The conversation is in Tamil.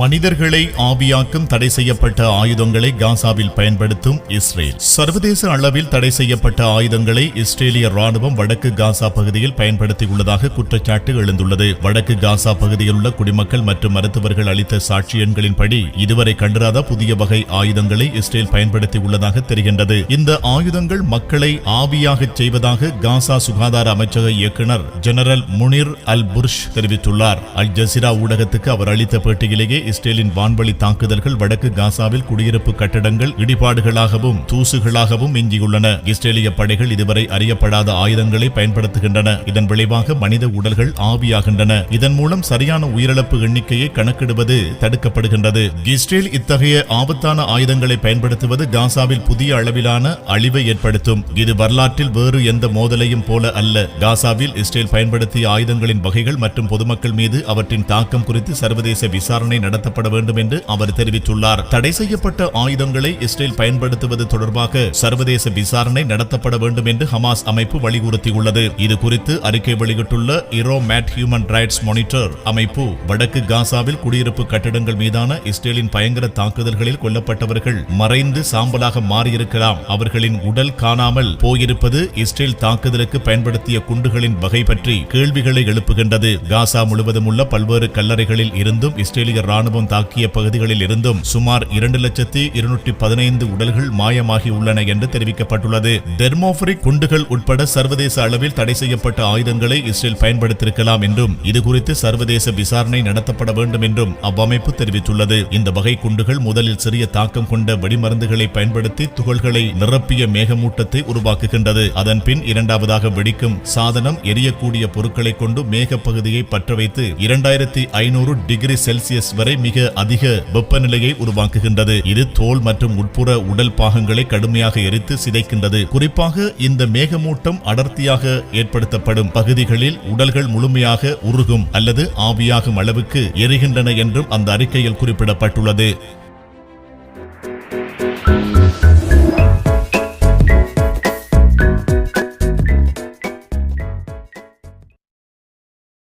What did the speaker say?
மனிதர்களை ஆவியாக்கும் தடை செய்யப்பட்ட ஆயுதங்களை காசாவில் பயன்படுத்தும் இஸ்ரேல். சர்வதேச அளவில் தடை செய்யப்பட்ட ஆயுதங்களை இஸ்ரேலிய ராணுவம் வடக்கு காசா பகுதியில் பயன்படுத்தியுள்ளதாக குற்றச்சாட்டு எழுந்துள்ளது. வடக்கு காசா பகுதியில் உள்ள குடிமக்கள் மற்றும் மருத்துவர்கள் அளித்த சாட்சி எண்களின்படி இதுவரை கண்டராத புதிய வகை ஆயுதங்களை இஸ்ரேல் பயன்படுத்தியுள்ளதாக தெரிகின்றது. இந்த ஆயுதங்கள் மக்களை ஆவியாகச் செய்வதாக காசா சுகாதார அமைச்சக இயக்குனர் ஜெனரல் முனிர் அல் புர்ஷ் தெரிவித்துள்ளார். அல் ஜசிரா ஊடகத்துக்கு அவர் அளித்த பேட்டியிலேயே இஸ்ரேலின் வான்வழி தாக்குதல்கள் வடக்கு காசாவில் குடியிருப்பு கட்டடங்கள் இடிபாடுகளாகவும் தூசுகளாகவும் எஞ்சியுள்ளன இஸ்ரேலிய படைகள் இதுவரை அறியப்படாத ஆயுதங்களை பயன்படுத்துகின்றன. இதன் விளைவாக மனித உடல்கள் ஆவியாகின்றன. இதன் மூலம் சரியான உயிரிழப்பு எண்ணிக்கையை கணக்கிடுவது தடுக்கப்படுகின்றது. இஸ்ரேல் இத்தகைய ஆபத்தான ஆயுதங்களை பயன்படுத்துவது காசாவில் புதிய அளவிலான அழிவை ஏற்படுத்தும். இது வரலாற்றில் வேறு எந்த மோதலையும் போல அல்ல. காசாவில் இஸ்ரேல் பயன்படுத்திய ஆயுதங்களின் வகைகள் மற்றும் பொதுமக்கள் மீது அவற்றின் தாக்கம் குறித்து சர்வதேச விசாரணை நடத்தப்பட வேண்டும் என்று அவர் தெரிவித்துள்ளார். தடை செய்யப்பட்ட ஆயுதங்களை இஸ்ரேல் பயன்படுத்துவது தொடர்பாக சர்வதேச விசாரணை நடத்தப்பட வேண்டும் என்று ஹமாஸ் அமைப்பு வலியுறுத்தியுள்ளது. இது குறித்து அறிக்கை வெளியிட்டுள்ள Euro Med human rights monitor அமைப்பு வடக்கு காசாவில் குடியிருப்பு கட்டிடங்கள் மீதான இஸ்ரேலின் பயங்கர தாக்குதல்களில் கொல்லப்பட்டவர்கள் மறைந்து சாம்பலாக மாறியிருக்கலாம். அவர்களின் உடல் காணாமல் போயிருப்பது இஸ்ரேல் தாக்குதலுக்கு பயன்படுத்திய குண்டுகளின் வகை பற்றி கேள்விகளை எழுப்புகின்றது. காசா முழுவதும் உள்ள பல்வேறு கல்லறைகளில் இருந்தும் இஸ்ரேலிய ராணுவம் தாக்கிய பகுதிகளில் இருந்தும் சுமார் இரண்டு லட்சத்தி இருநூற்றி பதினைந்து உடல்கள் மாயமாகி உள்ளன என்று தெரிவிக்கப்பட்டுள்ளது. தெர்மோபரிக் குண்டுகள் உட்பட சர்வதேச அளவில் தடை செய்யப்பட்ட ஆயுதங்களை இஸ்ரேல் பயன்படுத்தியிருக்கலாம் என்றும் இதுகுறித்து சர்வதேச விசாரணை நடத்தப்பட வேண்டும் என்றும் அவ்வமைப்பு தெரிவித்துள்ளது. இந்த வகை குண்டுகள் முதலில் சிறிய தாக்கம் கொண்ட வெடிமருந்துகளை பயன்படுத்தி துகள்களை நிரப்பிய மேகமூட்டத்தை உருவாக்குகின்றது. அதன் பின் இரண்டாவதாக வெடிக்கும் சாதனம் எரியக்கூடிய பொருட்களை கொண்டு மேக பகுதியை பற்ற வைத்து இரண்டாயிரத்தி ஐநூறு டிகிரி செல்சியஸ் வரை மிக அதிக வெப்பநிலையை உருவாக்குகின்றது. இது தோல் மற்றும் உட்புற உடல் பாகங்களை கடுமையாக எரித்து சிதைக்கின்றது. குறிப்பாக இந்த மேகமூட்டம் அடர்த்தியாக ஏற்படுத்தப்படும் பகுதிகளில் உடல்கள் முழுமையாக உருகும் அல்லது ஆவியாகும் அளவுக்கு எரிகின்றன என்றும் அந்த அறிக்கையில் குறிப்பிடப்பட்டுள்ளது.